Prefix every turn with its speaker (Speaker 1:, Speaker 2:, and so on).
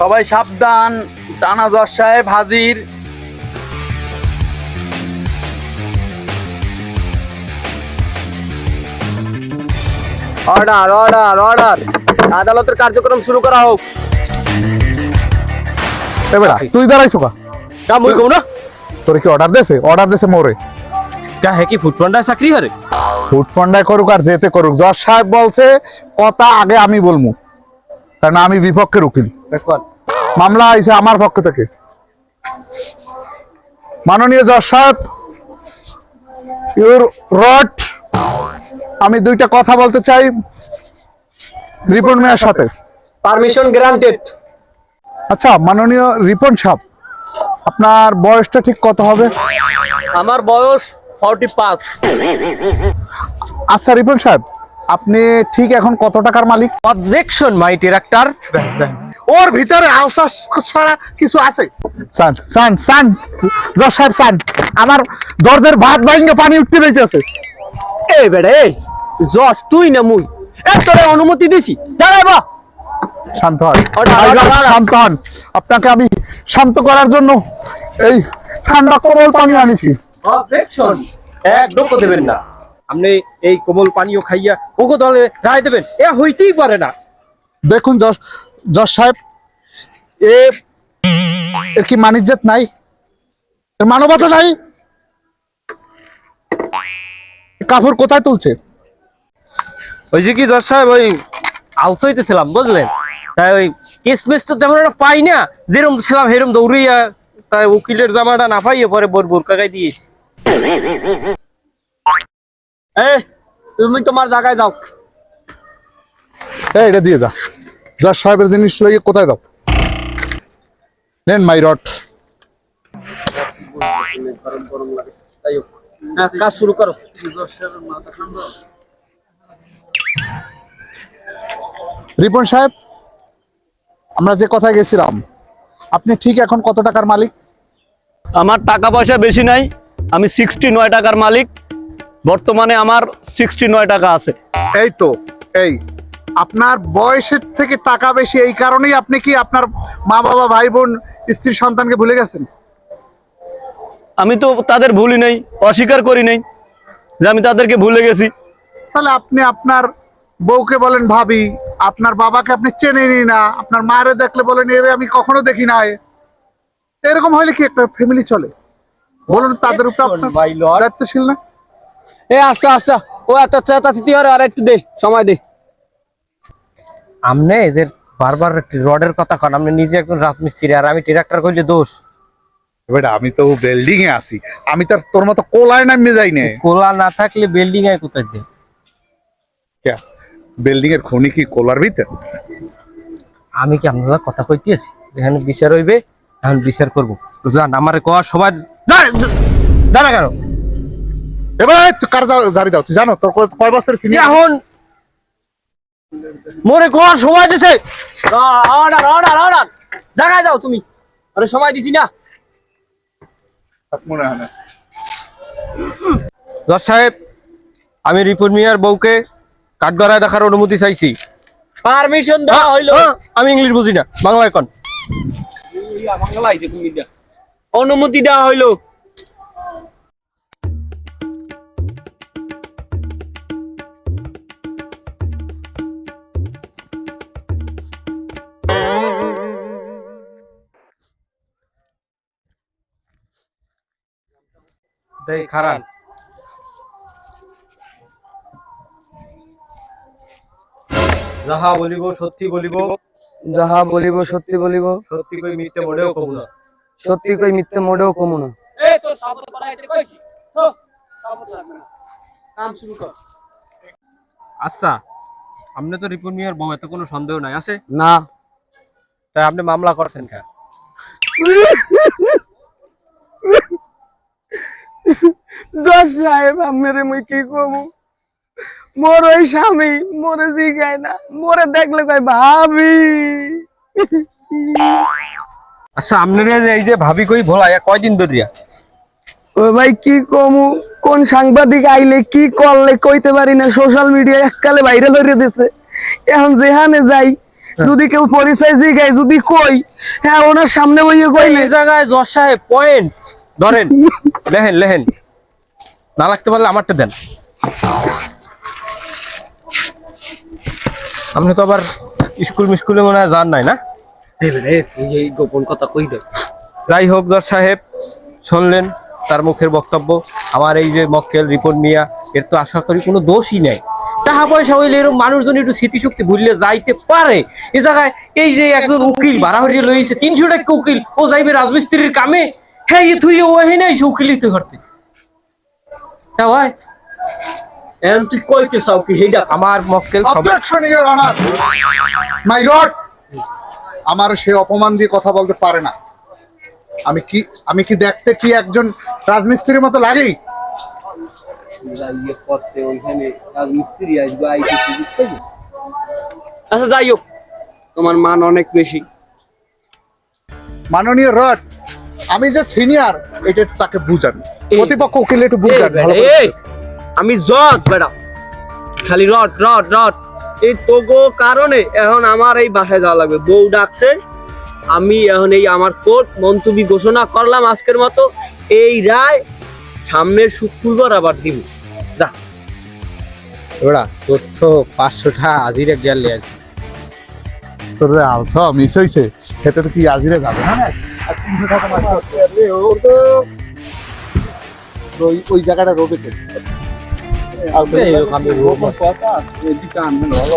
Speaker 1: সবাই সাবধান টানা জজ সাহেব হাজির।
Speaker 2: অর্ডার অর্ডার অর্ডার আদালতের কার্যক্রম শুরু করা হোক।
Speaker 3: এবার তুই দাঁড়াইছো কা?
Speaker 2: কা মুই কম না?
Speaker 3: তোর কি অর্ডার দেছে? অর্ডার দেছে মোরে।
Speaker 2: কা হে কি ফুড চাকরি হরে
Speaker 3: ফুড পান্ডায় করুক আর যেতে করুক। জজ সাহেব বলছে কথা আগে আমি বলমু। কারণ আমি বিপক্ষের উকিল
Speaker 2: দেখুন।
Speaker 3: মামলা আইছে আমার পক্ষ থেকে। মাননীয় জজ সাহেব ইউর রট আমি দুইটা কথা বলতে চাই রিপন মিয়ার সাথে।
Speaker 2: পারমিশন গ্রান্টেড
Speaker 3: আচ্ছা মাননীয় রিপন সাহেব আপনার বয়সটা ঠিক কত হবে?
Speaker 2: আমার বয়স ফর্টি পাঁচ
Speaker 3: আচ্ছা রিপন সাহেব আপনি ঠিক এখন কত টাকার মালিক?
Speaker 2: অবজেকশন মাই ডিরেক্টর
Speaker 3: ওর ভিতরে ছাড়া কিছু আছে? সান সান সান। জজ সাহেব সান। আমার দর্দের ভাত ভাঙ্গে পানি উঠতে দিতেছে
Speaker 2: এই বেড়ে এই জস তুই না মুই? এ তোরে অনুমতি দিছি। জানাই বা।
Speaker 3: শান্ত হন. শান্ত হন। আপনাকে আমি শান্ত করার জন্য এই ঠান্ডা কোমল পানি আনিছি।
Speaker 2: অবজেকশন একদম দেবেন না। আপনি এই কোমল পানীয় খাইয়া ওগো দলে রায় দেবেন। এ হইতেই পারে না।
Speaker 3: দেখুন জজ জজ সাহেব এ এর কি মানিজ্যত নাই? এর মানবতা নাই? কাপড় কোথায় তুলছে?
Speaker 2: ওই যে কি দশ সাহেব ওই আলসাইতেছিলাম বুঝলেন? তাই ওই কেস মেস তো তেমন একটা পাই না যেরম ছিলাম সেরম দৌড়িয়া তাই উকিলের জামাটা না পাইয়ে পরে বোর বোর কাকাই দিয়েছ। এ তুমি তোমার জায়গায় যাও।
Speaker 3: এটা দিয়ে দা জজ সাহেবের জিনিস লইয়ে কোথায় দাও নেন মাই রড।
Speaker 2: হ্যাঁ, কাজ শুরু করো।
Speaker 3: রিপন সাহেব আমরা যে কথায় গেছিলাম আপনি ঠিক এখন কত টাকার মালিক?
Speaker 4: আমার টাকা পয়সা বেশি নাই আমি সিক্সটি নয় টাকার মালিক বর্তমানে আমার সিক্সটি নয় টাকা আছে।
Speaker 3: এই তো এই। আপনার বয়সের থেকে টাকা বেশি এই কারণেই আপনি কি আপনার মা বাবা ভাই বোন স্ত্রী সন্তানকে ভুলে গেছেন?
Speaker 4: আমি তো তাদের ভুলি নেই অস্বীকার করি নাই যে আমি তাদেরকে ভুলে গেছি।
Speaker 3: তাহলে আপনি আপনার বউকে বলেন ভাবি আপনার বাবাকে আপনি চেনেনই না আপনার মায়ের দেখলে বলেন এর আমি কখনো দেখি না এরকম হলে কি একটা ফ্যামিলি চলে? বলুন তাদের উপর দায়িত্বশীল না?
Speaker 2: এ আচ্ছা আচ্ছা। ও এত চেতাচিতি হরে আর একটু দে সময় দে। আমনে যে বারবার রডের কথা কন আপনি নিজে একজন রাজমিস্ত্রি আর আমি ডিরেক্টর কইলে দোষ।
Speaker 3: এবার আমি তো বিল্ডিং এ আছি। আমি তো তোর মতো কোলায় নামিয়ে যাই না।
Speaker 2: কোলা না থাকলে বিল্ডিং এ কোথায় দে?
Speaker 3: বিল্ডিং এর খনি কি কোলার ভিতর?
Speaker 2: আমি কি আপনারা কথা কইতেছি? এখানে বিচার হইবে এখন বিচার করব। জান আমার কোয়া সবাই জানা কেন?
Speaker 3: এবার তুই কার জারি দাও? তুই জানো তোর কয়- বছর
Speaker 2: কি এখন মোরে কোয়া সময় দিছে? অর্ডার অর্ডার অর্ডার জায়গায় যাও তুমি। আরে সময় দিছি না।
Speaker 3: মনে হয় না।
Speaker 2: দশ সাহেব আমি রিপুন মিয়ার বউকে কাঠগড়ায় দেখার অনুমতি চাইছি। পারমিশন দেওয়া হইল। আমি ইংলিশ বুঝি না। বাংলায় কোন অনুমতি দেওয়া হইল। দেই খারান যাহা বলিব সত্যি বলিব।
Speaker 5: যাহা বলিব সত্যি বলিব।
Speaker 2: সত্যি কই মিথ্যে মোড়েও কমু না।
Speaker 5: সত্যি কই মিথ্যে মোটেও কমু না।
Speaker 2: এই তো কইছি। তো সাবত লাগবে না। কাম শুরু কর। আচ্ছা আপনি তো রিপন মিয়ার বউ এত কোনো সন্দেহ নাই আছে?
Speaker 5: না।
Speaker 2: তাই আপনি মামলা করছেন কেন
Speaker 5: দশ সাহেব মেরে মুই কি মোর ওই স্বামী মোরে জিগায় না মোরে দেখলে কয় ভাবি।
Speaker 2: আচ্ছা আপনার এই যে ভাবি কই ভোলা এ কয়দিন ধরিয়া?
Speaker 5: ও ভাই কি কমু? কোন সাংবাদিক আইলে কি করলে কইতে পারি না সোশ্যাল মিডিয়া এককালে ভাইরাল হয়ে দিছে। এখন যেখানে যাই
Speaker 6: যদি কেউ পরিচয় জিগায় যদি কই হ্যাঁ ওনার সামনে বইয়ে কইলে
Speaker 2: জায়গায় জজ সাহেব পয়েন্ট ধরেন লেহেন লেহেন না লাগতে পারলে আমারটা দেন। আপনি তো আবার স্কুল মিস্কুলে মনে হয় যান নাই না?
Speaker 6: এই গোপন কথা কই দে
Speaker 2: যাই হোক জজ সাহেব শুনলেন তার মুখের বক্তব্য। আমার এই যে মক্কেল রিপোর্ট মিয়া এর তো আশা করি কোনো দোষই নেই। টাকা পয়সা হইলে এরকম মানুষজন একটু স্মৃতিশক্তি ভুললে যাইতে পারে। এ জায়গায় এই যে একজন উকিল ভাড়া হরিয়ে লইছে তিনশো টাকা উকিল ও যাইবে রাজমিস্ত্রির কামে। হ্যাঁ এ থুই ও হেনে আইসে উকিলিতে করতে হ্যাঁ ভাই
Speaker 6: এখন তুই কইতে চাও কি? হেডা
Speaker 2: আমার মক্কেল
Speaker 3: objection your honour my lord আমার সে অপমান দিয়ে কথা বলতে পারে না। আমি কি আমি কি দেখতে কি একজন রাজমিস্ত্রির মতো লাগেই
Speaker 6: আচ্ছা যাই হোক। তোমার মান অনেক বেশি।
Speaker 3: মাননীয় রড আমি যে সিনিয়র এটা একটু তাকে বুঝান। প্রতিপক্ষ উকিল একটু বুঝান ভালো করে।
Speaker 6: আমি জজ ম্যাডাম খালি রড রড রড। এই তোগো কারণে এখন আমার এই বাসায় যাওয়া লাগবে। বউ ডাকছে আমি এখন এই আমার কোর্ট মন্তব্য ঘোষণা করলাম আজকের মতো। এই রায় সামনের শুক্রবার আবার দিব। যা।
Speaker 2: ওরা তোর তো পাঁচশোটা আজির এক জাল আছে
Speaker 3: তোর রে আলসা মিস হইছে। সেটা তো কি আজিরে যাবে? না আর তিনশো টাকা মাত্র ওর তো ওই ওই জায়গাটা
Speaker 2: রোবে।
Speaker 3: কথা এদিকে আনবেন ভালো